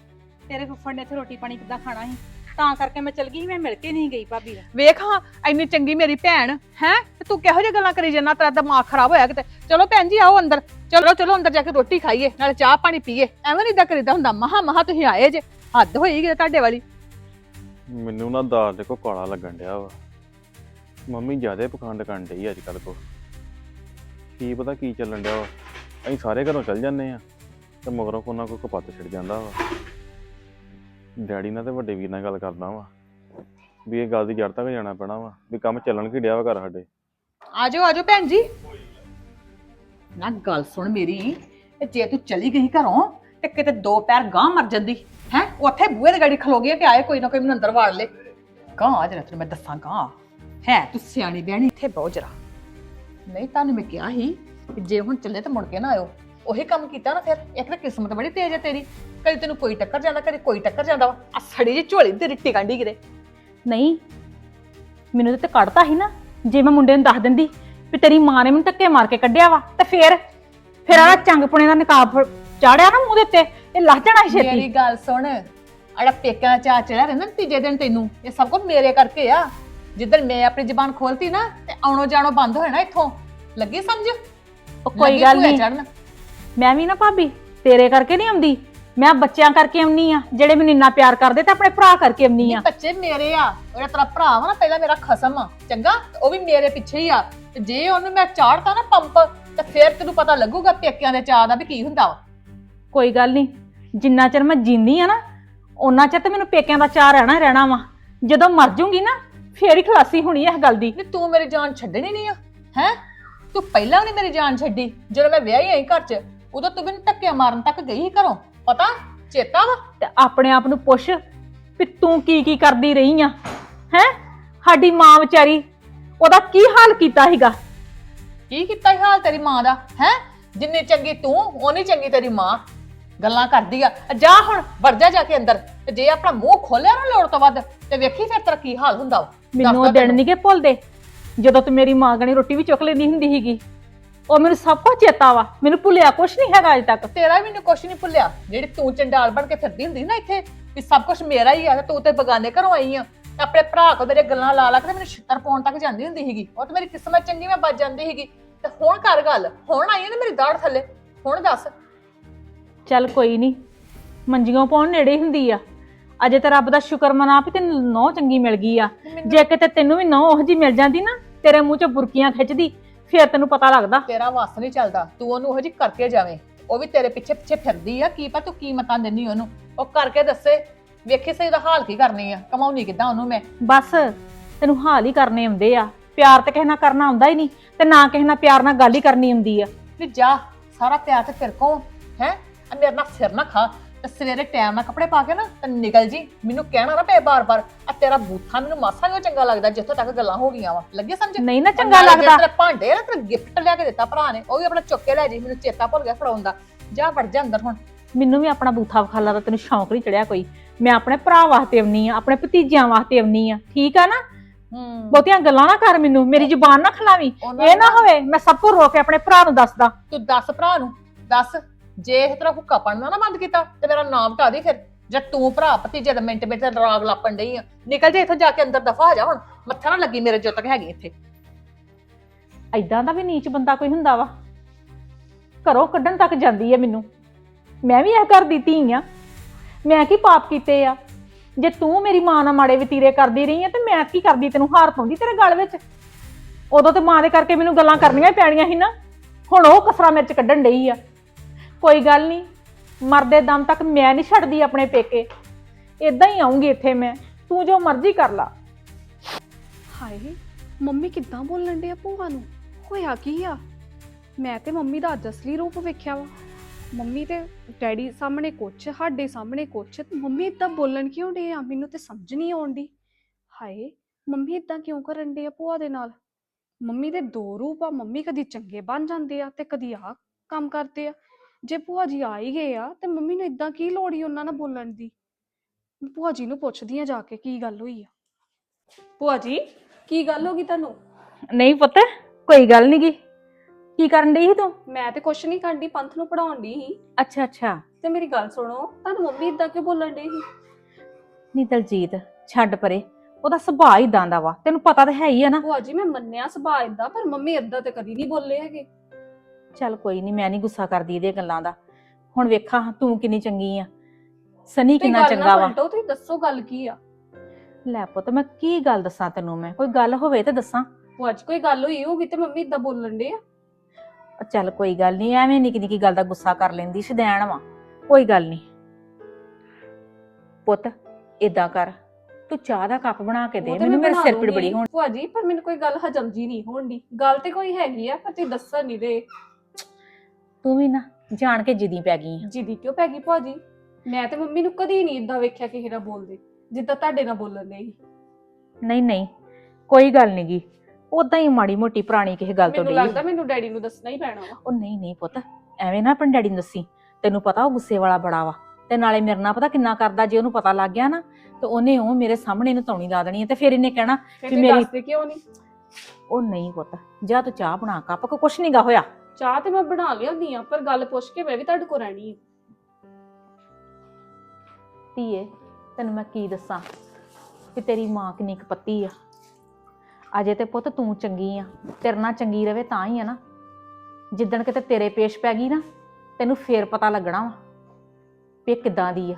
ਤੇਰੇ ਫੁੱਫੜ ਨੇ ਇੱਥੇ ਰੋਟੀ ਪਾਣੀ ਕਿੱਦਾਂ ਖਾਣਾ ਸੀ? ਤਾਂ ਕਰਕੇ ਮੈਂ ਚਲ ਗਈ ਸੀ ਮੈਂ ਮਿਲ ਕੇ ਨਹੀਂ ਗਈ ਭਾਬੀ ਨੂੰ ਵੇਖ ਹਾਂ ਇੰਨੀ ਚੰਗੀ ਮੇਰੀ ਭੈਣ ਹੈ? ਤੇ ਤੂੰ ਕਿਹੋ ਜਿਹੀ ਗੱਲਾਂ ਕਰੀ ਜਾਂਦਾ ਤੇਰਾ ਦਿਮਾਗ ਖਰਾਬ ਹੋਇਆ ਕਿਤੇ? ਚਲੋ ਭੈਣ ਜੀ ਆਓ ਅੰਦਰ। ਚਲੋ ਚਲੋ ਅੰਦਰ ਜਾ ਕੇ ਰੋਟੀ ਖਾਈਏ ਨਾਲੇ ਚਾਹ ਪਾਣੀ ਪੀਏ। ਐਵੇਂ ਨਹੀਂ ਦਾ ਕਰੀਦਾ ਹੁੰਦਾ ਮਹਾ ਮਹਾ ਤੁਸੀਂ ਆਏ ਜੇ। ਹੱਦ ਹੋਈ ਕਿਤੇ ਤੁਹਾਡੇ ਵਾਲੀ। ਮੈਨੂੰ ਨਾ ਦਾਲ ਦੇ ਕੋ ਕਾਲਾ ਲੱਗਣ ਡਿਆ ਵਾ। ਮੰਮੀ ਜਿਆਦੇ ਪਖੰਡ ਕਰਨ ਡਈ ਅੱਜ ਕੱਲ ਕੋ ਕੀ ਪਤਾ ਕੀ ਚੱਲਣ ਡਿਆ ਵਾ। ਅਸੀਂ ਸਾਰੇ ਘਰੋਂ ਚੱਲ ਜਾਂਦੇ ਆ ਤੇ ਮਗਰੋਂ ਕੋਈ ਨਾ ਕੋਈ ਕਪੱਤ ਛਿੜ ਜਾਂਦਾ ਵਾ। ਡੈਡੀ ਨਾਲ ਤੇ ਵੱਡੇ ਵੀਰ ਨਾਲ ਗੱਲ ਕਰਦਾ ਵਾ ਵੀ ਇਹ ਗੱਲ ਦੀ ਜੜ ਤੱਕ ਜਾਣਾ ਪੈਣਾ ਵਾ ਵੀ ਕੰਮ ਚੱਲਣ ਕੀ ਡਿਆ ਵਾ ਘਰ ਸਾਡੇ। ਆਜੋ ਆਜੋ ਭੈਣ ਜੀ। ਨਾ ਗੱਲ ਸੁਣ ਮੇਰੀ ਤੇ ਜੇ ਤੂੰ ਚਲੀ ਗਈ ਘਰੋਂ ਤੇ ਕਿਤੇ ਦੋ ਪੈਰ ਗਾਂ ਮਰ ਜਾਂਦੀ, ਹੈ? ਉੱਥੇ ਬੂਹੇ ਦੇ ਗਾੜੀ ਖਲੋ ਗਈ ਕਿ ਆਏ ਕੋਈ ਨਾ ਕੋਈ ਮੈਨੂੰ ਅੰਦਰ ਵਾੜ ਲੇ ਗਾਂ ਆ ਜਰਾ ਤੈਨੂੰ ਮੈਂ ਦੱਸਾਂ ਗਾਂ ਹੈ ਤੂੰ ਸਿਆਣੀ ਬਿਆਣੀ। ਇੱਥੇ ਬਹੁਤ ਜਰਾ। ਨਹੀਂ ਤੁਹਾਨੂੰ ਮੈਂ ਕਿਹਾ ਸੀ ਕਿ ਜੇ ਹੁਣ ਚੱਲੇ ਤਾਂ ਮੁੜ ਕੇ ਨਾ ਆਇਓ। ਉਹੀ ਕੰਮ ਕੀਤਾ ਨਾ ਫਿਰ ਇੱਕ ਤਾਂ ਕਿਸਮਤ ਬੜੀ ਤੇਜ਼ ਹੈ ਤੇਰੀ। ਕਦੀ ਤੈਨੂੰ ਕੋਈ ਟੱਕਰ ਜਾਂਦਾ ਕਦੀ ਕੋਈ ਟੱਕਰ ਜਾਂਦਾ ਵਾ। ਆ ਸੜੀ ਜਿਹੀ ਝੋਲੀ ਤੇਰੀ ਟਿਕਾਂਡੀ ਕਿਤੇ। ਨਹੀਂ ਮੈਨੂੰ ਤੇ ਕੱਢਤਾ ਸੀ ਨਾ ਜੇ ਮੈਂ ਮੁੰਡੇ ਨੂੰ ਦੱਸ ਦਿੰਦੀ ਵੀ ਤੇਰੀ ਮਾਂ ਨੇ ਮੈਨੂੰ ਧੱਕੇ ਮਾਰ ਕੇ ਕੱਢਿਆ ਵਾ ਤੇ ਫੇਰ ਫਿਰ ਆ ਚੰਗਪੁਣੇ ਦਾ ਨਕਾਬ ਚਾੜਿਆ ਨਾ ਮੂੰਹ ਦੇ ਉੱਤੇ ਇਹ ਲੱਹ ਜਾਣਾ ਸੀ ਮੇਰੀ ਛੇਤੀ ਗੱਲ ਸੁਣ। ਅੜਾ ਪੇਕਿਆਂ ਦਾ ਚਾਹ ਚੜਿਆ ਰਹਿੰਦਾ ਨਾ ਤੀਜੇ ਦਿਨ ਤੈਨੂੰ ਇਹ ਸਭ ਕੁਝ ਮੇਰੇ ਕਰਕੇ ਆ। ਜਿੱਦਣ ਮੈਂ ਆਪਣੀ ਜ਼ਬਾਨ ਖੋਲਤੀ ਨਾ ਤੇ ਆਉਣੋ ਜਾਣੋ ਬੰਦ ਹੋ ਜਾਣਾ ਇੱਥੋਂ ਲੱਗੀ ਸਮਝ? ਉਹ ਕੋਈ ਗੱਲ ਨਹੀਂ। ਚੜਨ ਮੈਂ ਵੀ ਨਾ ਭਾਬੀ ਤੇਰੇ ਕਰਕੇ ਨਹੀਂ ਆਉਂਦੀ। ਮੈਂ ਬੱਚਿਆਂ ਕਰਕੇ ਆਉਣੀ ਆ ਜਿਹੜੇ ਮੈਨੂੰ ਇੰਨਾ ਪਿਆਰ ਕਰਦੇ ਤੇ ਆਪਣੇ ਭਰਾ ਕਰਕੇ ਆਉਣੀ ਆ। ਬੱਚੇ ਮੇਰੇ ਆ ਉਹ ਤੇਰਾ ਭਰਾ ਵਾ ਨਾ ਪਹਿਲਾਂ ਮੇਰਾ ਖਸਮ ਆ ਚੰਗਾ? ਉਹ ਵੀ ਮੇਰੇ ਪਿੱਛੇ ਹੀ ਆ। ਤੇ ਜੇ ਉਹਨੂੰ ਮੈਂ ਚਾੜਤਾ ਨਾ ਪੰਪ ਤੇ ਫੇਰ ਤੈਨੂੰ ਪਤਾ ਲੱਗੂਗਾ ਪੇਕਿਆਂ ਦੇ ਚਾਹ ਦਾ ਵੀ ਕੀ ਹੁੰਦਾ ਵਾ। ਕੋਈ ਗੱਲ ਨਹੀਂ ਜਿੰਨਾ ਚਿਰ ਮੈਂ ਜਿੰਦੀ ਆ ਨਾ ਉਹਨਾਂ ਚਿਰ ਤੇ ਮੈਨੂੰ ਪੇਕਿਆਂ ਦਾ ਚਾਹ ਰਹਿਣਾ ਰਹਿਣਾ ਵਾ। ਜਦੋਂ ਮਰ ਜੂੰਗੀ ਨਾ ਫੇਰ ਹੀ ਖਲਾਸੀ ਹੋਣੀ ਇਸ ਗੱਲ ਦੀ। ਨਹੀਂ ਤੂੰ ਮੇਰੀ ਜਾਨ ਛੱਡਣੀ ਨਹੀਂ ਆ ਹੈ? ਤੂੰ ਪਹਿਲਾਂ ਵੀ ਨੀ ਮੇਰੀ ਜਾਨ ਛੱਡੀ ਜਦੋਂ ਮੈਂ ਵਿਆਹੀ ਆਈ ਘਰ 'ਚ ਉਦੋਂ ਤੂੰ ਮੈਨੂੰ ਧੱਕਿਆ ਮਾਰਨ ਤੱਕ ਗਈ ਸੀ ਘਰੋਂ ਪਤਾ? ਚੇਤਾ ਵਾ? ਤੇ ਆਪਣੇ ਆਪ ਨੂੰ ਪੁੱਛ ਵੀ ਤੂੰ ਕੀ ਕੀ ਕਰਦੀ ਰਹੀ ਆ ਹੈ? ਸਾਡੀ ਮਾਂ ਵਿਚਾਰੀ ਉਹਦਾ ਕੀ ਹਾਲ ਕੀਤਾ ਸੀਗਾ? ਕੀ ਕੀਤਾ ਇਹ ਹਾਲ ਤੇਰੀ ਮਾਂ ਦਾ ਹੈ? ਜਿੰਨੀ ਚੰਗੀ ਤੂੰ ਓਨੀ ਚੰਗੀ ਤੇਰੀ ਮਾਂ। ਗੱਲਾਂ ਕਰਦੀ ਆ। ਜਾ ਹੁਣ ਵੜ ਜਾ ਜਾ ਕੇ ਅੰਦਰ ਤੇ ਜੇ ਆਪਣਾ ਮੂੰਹ ਖੋਲਿਆ ਨਾ ਲੋੜ ਤੋਂ ਵੱਧ ਤੇ ਵੇਖੀ ਫਿਰ ਤੇਰਾ ਕੀ ਹਾਲ ਹੁੰਦਾ ਵਾ। ਮੈਨੂੰ ਉਹ ਦਿਨ ਨਹੀਂਗੇ ਭੁੱਲਦੇ। ਜਦੋਂ ਤੂੰ ਮੇਰੀ ਮਾਂ ਗਣੀ ਰੋਟੀ ਵੀ ਚੁੱਕ ਲੈਂਦੀ ਹੁੰਦੀ ਸੀਗੀ। ਉਹ ਮੈਨੂੰ ਸਭ ਕੁਝ ਚੇਤਾ ਵਾ। ਮੈਨੂੰ ਭੁੱਲਿਆ ਕੁਝ ਨਹੀਂ ਹੈਗਾ ਅਜੇ ਤੱਕ। ਤੇਰਾ ਵੀ ਮੈਨੂੰ ਕੁਛ ਨਹੀਂ ਭੁੱਲਿਆ। ਜਿਹੜੀ ਤੂੰ ਚੰਡਾਲ ਬਣ ਕੇ ਫਿਰਦੀ ਹੁੰਦੀ ਸੀ ਨਾ ਇੱਥੇ ਵੀ ਸਭ ਕੁਝ ਮੇਰਾ ਹੀ ਆ ਤੇ ਤੂੰ ਤੇ ਬਗਾਨੇ ਘਰੋਂ ਆਈ ਆ। ਤੇ ਆਪਣੇ ਭਰਾ ਕੋ ਮੇਰੇ ਗੱਲਾਂ ਲਾ ਲਾ ਕੇ ਤੇ ਮੈਨੂੰ ਛਿੱਤਰ ਪਾਉਣ ਤੱਕ ਜਾਂਦੀ ਹੁੰਦੀ ਸੀਗੀ। ਉਹ ਤੇ ਮੇਰੀ ਕਿਸਮਤ ਚੰਗੀ ਮੈਂ ਬਚ ਜਾਂਦੀ ਸੀਗੀ। ਤੇ ਹੁਣ ਕਰ ਗੱਲ। ਹੁਣ ਆਈ ਆ ਨਾ ਮੇਰੀ ਦਾੜ ਥੱਲੇ। ਹੁਣ ਦੱਸ। ਚੱਲ ਕੋਈ ਨਹੀਂ ਮੰਜੀਆਂ ਪਾਉਣ ਨੇੜੇ ਹੀ ਹੁੰਦੀ ਆ। ਅਜੇ ਤਾਂ ਰੱਬ ਦਾ ਸ਼ੁਕਰ ਮਨਾ ਵੀ ਤੈਨੂੰ ਨੌ ਚੰਗੀ ਮਿਲ ਗਈ ਆ। ਜੇ ਕਿਤੇ ਤੈਨੂੰ ਵੀ ਨੌ ਉਹ ਜੀ ਮਿਲ ਜਾਂਦੀ ਨਾ ਤੇਰੇ ਮੂੰਹ 'ਚ ਬੁਰਕੀਆਂ ਖਿੱਚਦੀ ਫੇਰ ਤੈਨੂੰ ਪਤਾ ਲੱਗਦਾ। ਤੇਰਾ ਵਸ ਨਹੀਂ ਚੱਲਦਾ। ਤੂੰ ਉਹਨੂੰ ਉਹ ਜੀ ਕਰਕੇ ਜਾਵੇਂ। ਉਹ ਵੀ ਤੇਰੇ ਪਿੱਛੇ ਪਿੱਛੇ ਫਿਰਦੀ ਆ। ਕੀ ਪਤਾ ਤੂੰ ਕੀ ਮਤਾਂ ਦਿੰਨੀ ਉਹਨੂੰ। ਉਹ ਕਰਕੇ ਦੱਸੇ ਵੇਖੇ ਸਹੀ ਦਾ ਹਾਲ ਕੀ ਕਰਨੀ ਆ। ਕਮਾਉਣੀ ਕਿੱਦਾਂ ਉਹਨੂੰ ਮੈਂ? ਬਸ ਤੈਨੂੰ ਹਾਲ ਹੀ ਕਰਨੇ ਆਉਂਦੇ ਆ। ਪਿਆਰ ਤੇ ਕਿਸੇ ਨਾਲ ਕਰਨਾ ਆਉਂਦਾ ਹੀ ਨਹੀਂ ਤੇ ਨਾ ਕਿਸੇ ਨਾਲ ਪਿਆਰ ਨਾਲ ਗੱਲ ਹੀ ਕਰਨੀ ਆਉਂਦੀ ਆ। ਵੀ ਜਾ ਸਾਰਾ ਪਿਆਰ ਤੇ ਫਿਰ ਕੋ ਹੈ? ਮੇਰੇ ਨਾਲ ਸਿਰ ਨਾ ਖਾ। ਤੇ ਸਵੇਰੇ ਟਾਈਮ ਨਾਲ ਕੱਪੜੇ ਪਾ ਕੇ ਨਾ ਤੇ ਨਿਕਲ ਜੀ। ਮੈਨੂੰ ਕਹਿਣਾ ਨਾ ਪਏ ਬਾਰ-ਬਾਰ ਆ ਤੇਰਾ ਬੂਥਾ ਮੈਨੂੰ ਮਾਸਾ ਨਹੀਂ ਚੰਗਾ ਲੱਗਦਾ ਜਿੱਥੋਂ ਤੱਕ ਗੱਲਾਂ ਹੋ ਗਈਆਂ ਵਾ? ਲੱਗੇ ਸਮਝ? ਨਹੀਂ ਨਾ ਚੰਗਾ ਨਾਲੇ ਜਿਹੜੇ ਲੱਗਦਾ ਤੇਰੇ ਭਾਂਡੇ ਆ ਨਾ ਤੇਰਾ ਗਿਫਟ ਲਿਆ ਕੇ ਦਿੱਤਾ ਭਰਾ ਨੇ ਉਹ ਵੀ ਆਪਣਾ ਚੁੱਕ ਕੇ ਲੈ ਜੀ ਮੈਨੂੰ ਚੇਤਾ ਭੁੱਲ ਗਿਆ ਫੜਾਉਣ ਦਾ। ਜਾ ਵੜ ਜਾ ਅੰਦਰ ਹੁਣ। ਮੈਨੂੰ ਵੀ ਆਪਣਾ ਬੂਥਾ ਵਿਖਾਲਾ ਦਾ ਤੈਨੂੰ ਸ਼ੌਂਕ ਨਹੀਂ ਚੜਿਆ ਕੋਈ। ਮੈਂ ਆਪਣੇ ਭਰਾ ਵਾਸਤੇ ਆਉਣੀ ਆ ਆਪਣੇ ਭਤੀਜਿਆਂ ਵਾਸਤੇ ਆਉਣੀ ਆ ਠੀਕ ਆ ਨਾ? ਹੂੰ। ਬਹੁਤੀਆਂ ਗੱਲਾਂ ਨਾ ਕਰ ਮੈਨੂੰ ਮੇਰੀ ਜ਼ੁਬਾਨ ਨਾ ਖਲਾਵੀਂ। ਇਹ ਨਾ ਨੂੰ ਹੋਵੇ ਮੈਂ ਸਭ ਕੁਝ ਰੋ ਕੇ ਆਪਣੇ ਭਰਾ ਨੂੰ ਦੱਸਦਾ। ਤੂੰ ਦੱਸ ਭਰਾ ਨੂੰ ਦੱਸ। ਜੇ ਇਹ ਤੇਰਾ ਹੁੱਕਾ ਪੜਨਾ ਨਾ ਬੰਦ ਕੀਤਾ, ਤੇ ਮੇਰਾ ਨਾਮ ਢਾ ਦੇ ਫਿਰ। ਜੇ ਤੂੰ ਭਰਾ ਭਤੀਜੇ ਦਾ ਮਿੰਟ ਮਿੰਟ ਦਾ ਰਾਗ ਲਾਪਣ ਡਈ ਆ। ਨਿਕਲ ਜਾ ਇੱਥੋਂ ਜਾ ਕੇ ਅੰਦਰ ਦਫਾ ਹੋ ਜਾ ਹੁਣ। ਮੱਥਾ ਨਾ ਲੱਗੀ ਮੇਰੇ ਜੁੱਤ ਹੈਗੀ ਇੱਥੇ। ਐਦਾਂ ਦਾ ਵੀ ਨੀਚ ਬੰਦਾ ਕੋਈ ਹੁੰਦਾ ਵਾ? ਘਰੋਂ ਕੱਢਣ ਤੱਕ ਜਾਂਦੀ ਹੈ ਮੈਨੂੰ। ਮੈਂ ਵੀ ਇਹ ਕਰ ਦਿੱਤੀ ਆ। ਮੈਂ ਕੀ ਪਾਪ ਕੀਤੇ ਆ? ਜੇ ਤੂੰ ਮੇਰੀ ਮਾਂ ਨਾਲ ਮਾੜੇ ਵਤੀਰੇ ਕਰਦੀ ਰਹੀ ਆ, ਤੇ ਮੈਂ ਕੀ ਕਰਦੀ ਤੈਨੂੰ ਹਾਰ ਪਾਉਂਦੀ ਤੇਰੇ ਗਲ ਵਿੱਚ? ਉਦੋਂ ਤੇ ਮਾਂ ਦੇ ਕਰਕੇ ਮੈਨੂੰ ਗੱਲਾਂ ਕਰਨੀਆਂ ਹੀ ਪੈਣੀਆਂ ਸੀ ਨਾ। ਹੁਣ ਉਹ ਕਸਰਾ ਮਿਰਚ ਕੱਢਣ ਡਈ ਆ। ਕੋਈ ਗੱਲ ਨਹੀਂ, ਮਰਦੇ ਦਮ ਤੱਕ ਮੈਂ ਨਹੀਂ ਛੱਡਦੀ ਆਪਣੇ ਪੇਕੇ। ਇਦਾਂ ਹੀ ਆਉਂਗੀ ਇੱਥੇ ਮੈਂ, ਤੂੰ ਜੋ ਮਰਜ਼ੀ ਕਰ ਲਾ। ਹਾਏ, ਮੰਮੀ ਕਿੱਦਾਂ ਬੋਲਣ ਦੇ ਭੂਆ ਨੂੰ? ਹੋਇਆ ਕੀ ਆ? ਮੈਂ ਤੇ ਮੰਮੀ ਦਾ ਅੱਜ ਅਸਲੀ ਰੂਪ ਵੇਖਿਆ ਵਾ। ਮੰਮੀ ਤੇ ਡੈਡੀ ਸਾਹਮਣੇ ਕੁਛ, ਸਾਡੇ ਸਾਹਮਣੇ ਕੁਛ, ਤੇ ਮੰਮੀ ਇਦਾਂ ਬੋਲਣ ਕਿਉਂ ਡੇ ਆ? ਮੈਨੂੰ ਤੇ ਸਮਝ ਨਹੀਂ ਆਉਂਦੀ ਹਾਏ, ਮੰਮੀ ਇਦਾਂ ਕਿਉਂ ਕਰਨ ਡੇ ਆ ਭੂਆ ਦੇ ਨਾਲ? ਮੰਮੀ ਦੇ ਦੋ ਰੂਪ ਆ, ਮੰਮੀ ਕਦੀ ਚੰਗੇ ਬਣ ਜਾਂਦੇ ਆ ਤੇ ਕਦੀ ਆ ਕੰਮ ਕਰਦੇ ਆ। ਜੇ ਭੂਆ ਜੀ ਆ ਹੀ ਗਏ ਆ ਤੇ ਮੰਮੀ ਨੂੰ ਇਦਾਂ ਕੀ ਲੋੜ ਈ ਉਹਨਾਂ ਨਾਲ ਬੋਲਣ ਦੀ? ਮੈਂ ਭੂਆ ਜੀ ਨੂੰ ਪੁੱਛਦੀ ਆ ਜਾ ਕੇ ਕੀ ਗੱਲ ਹੋਈ ਆ। ਭੂਆ ਜੀ ਕੀ ਗੱਲ ਹੋ ਗਈ ਤੁਹਾਨੂੰ? ਨਹੀਂ ਪੁੱਤ ਕੋਈ ਗੱਲ ਨਹੀਂ ਗੀ ਕੀ ਕਰਨ ਡਈ ਸੀ ਤੂੰ? ਮੈਂ ਤੇ ਕੁਛ ਨਹੀਂ ਕਰਦੀ ਪੰਥ ਨੂੰ ਪੜਾਉਣ ਦੀ ਸੀ। ਅੱਛਾ ਅੱਛਾ। ਤੇ ਮੇਰੀ ਗੱਲ ਸੁਣੋ ਤੁਹਾਨੂੰ ਮੰਮੀ ਇਦਾਂ ਕਿਉਂ ਬੋਲਣ ਡਈ ਸੀ? ਨੀ ਦਲਜੀਤ ਛੱਡ ਪਰੇ। ਉਹਦਾ ਸੁਭਾਅ ਹੀ ਦਾ ਵਾ ਤੈਨੂੰ ਪਤਾ ਤਾਂ ਹੈ ਹੀ ਆ ਨਾ। ਭੂਆ ਜੀ ਮੈਂ ਮੰਨਿਆ ਸੁਭਾਅ ਇਦਾਂ ਪਰ ਮੰਮੀ ਇਦਾਂ ਤੇ ਕਦੀ ਨਹੀਂ ਬੋਲੇ ਹੈਗੇ। ਚੱਲ ਕੋਈ ਨਹੀਂ ਮੈਂ ਨਹੀਂ ਗੁੱਸਾ ਕਰਦੀ ਇਹਦੀਆਂ ਗੱਲਾਂ ਦਾ। ਹੁਣ ਵੇਖਾਂ ਤੂੰ ਕਿੰਨੀ ਚੰਗੀ ਆ। ਸਨੀ ਕਿੰਨਾ ਚੰਗਾ ਵਾ। ਤੁਸੀਂ ਦੱਸੋ ਗੱਲ ਕੀ ਆ। ਲੈ ਪੁੱਤ ਮੈਂ ਕੀ ਗੱਲ ਦੱਸਾਂ ਤੈਨੂੰ ਮੈਂ? ਕੋਈ ਗੱਲ ਹੋਵੇ ਤੇ ਦੱਸਾਂ। ਭੂਆ ਜੀ ਕੋਈ ਗੱਲ ਹੋਈ ਹੋਊਗੀ ਤੇ ਮੰਮੀ ਇਦਾਂ ਬੋਲਣ ਡੇ ਆ। ਉਹ ਚੱਲ ਕੋਈ ਗੱਲ ਨਹੀਂ ਐਵੇਂ ਨਿੱਕੀ ਨਿੱਕੀ ਗੱਲ ਦਾ ਗੁੱਸਾ ਕਰ ਲੈਂਦੀ ਸ਼ਦੈਣ ਵਾ। ਕੋਈ ਗੱਲ ਨਹੀਂ ਪੁੱਤ ਇਦਾਂ ਕਰ। ਤੂੰ ਚਾਹ ਦਾ ਕੱਪ ਬਣਾ ਕੇ ਦੇ ਉਹ ਤੇ ਮੈਨੂੰ ਮੈਂ ਮੇਰੇ ਬਣਾ ਸਿਰ ਪੀੜ। ਬੜੀ ਹੋਣ ਭੂਆ ਜੀ ਪਰ ਮੈਨੂੰ ਕੋਈ ਗੱਲ ਹਜਮ ਜੀ ਨਹੀਂ ਹੋਣਦੀ ਗੱਲ ਤੇ ਕੋਈ ਹੈਗੀ ਆ ਪਰ ਤੁਸੀਂ ਦੱਸਣ ਨਹੀਂ ਦੇ। ਤੂੰ ਵੀ ਨਾ ਜਾਣ ਕੇ ਜਿੱਦੀ ਪੈ ਗਈ ਆ। ਜਿੱਦੀ ਕਿਉਂ ਪੈ ਗਈ ਭੂਆ ਜੀ ਮੈਂ ਤੇ ਮੰਮੀ ਨੂੰ ਕਦੀ ਨਹੀਂ ਇਦਾਂ ਵੇਖਿਆ ਕਿਸੇ ਨਾਲ ਬੋਲਦੇ ਜਿੱਦਾਂ ਤੁਹਾਡੇ ਨਾਲ ਬੋਲਣ ਦੇ ਸੀ। ਨਹੀਂ ਨਹੀਂ ਕੋਈ ਗੱਲ ਨਹੀਂ ਗੀ। ਉਦਾਂ ਹੀ ਮਾੜੀ ਮੋਟੀ ਪੁਰਾਣੀ ਕਿਸੇ ਗੱਲ ਤੋਂ ਮੈਨੂੰ ਡਈ ਲੱਗਦਾ ਮੈਨੂੰ ਡੈਡੀ ਨੂੰ ਦੱਸਣਾ ਹੀ ਪੈਣਾ ਵਾ। ਉਹ ਨਹੀਂ ਨਹੀਂ ਪੁੱਤ ਐਵੇਂ ਨਾ ਆਪਣੇ ਡੈਡੀ ਨੂੰ ਦੱਸੀ। ਤੈਨੂੰ ਪਤਾ ਉਹ ਗੁੱਸੇ ਵਾਲਾ ਬੜਾ ਵਾ। ਤੇ ਨਾਲੇ ਮੇਰੇ ਨਾਲ ਪਤਾ ਕਿੰਨਾ ਕਰਦਾ ਜੇ ਉਹਨੂੰ ਪਤਾ ਲੱਗ ਗਿਆ ਨਾ ਤੇ ਉਹਨੇ ਉਹ ਮੇਰੇ ਸਾਹਮਣੇ ਇਹਨੂੰ ਤੌਣੀ ਲਾ ਦੇਣੀ ਹੈ ਤੇ ਫਿਰ ਇਹਨੇ ਕਹਿਣਾ ਫਿਰ ਮੇਰੀ- ਦੱਸਦੇ ਕਿਉਂ ਨਹੀਂ ਉਹ ਨਹੀਂ ਪੁੱਤ ਜਾ ਤੂੰ ਚਾਹ ਬਣਾ ਕੱਪ ਕੋ ਕੁਛ ਨਹੀਂਗਾ ਹੋਇਆ। ਚਾਹ ਤੇ ਮੈਂ ਬਣਾ ਲਿਆਉਂਦੀ ਆ ਪਰ ਗੱਲ ਪੁੱਛ ਕੇ ਮੈਂ ਵੀ ਤੁਹਾਡੇ ਕੋਲ ਰਹਿਣੀ ਆ। ਧੀਏ, ਤੈਨੂੰ ਮੈਂ ਕੀ ਦੱਸਾਂ? ਕਿ ਤੇਰੀ ਮਾਂ ਕਿੰਨੀ ਕਪੱਤੀ ਆ। ਅਜੇ ਤੇ ਪੁੱਤ ਤੂੰ ਚੰਗੀ ਆ, ਤੇਰੇ ਨਾਲ ਚੰਗੀ ਰਵੇ ਤਾਂ ਹੀ ਆ ਨਾ। ਜਿੱਦਣ ਕਿਤੇ ਤੇਰੇ ਪੇਸ਼ ਪੈ ਗਈ ਨਾ, ਤੈਨੂੰ ਫੇਰ ਪਤਾ ਲੱਗਣਾ ਵਾ ਵੀ ਇਹ ਕਿੱਦਾਂ ਦੀ ਆ।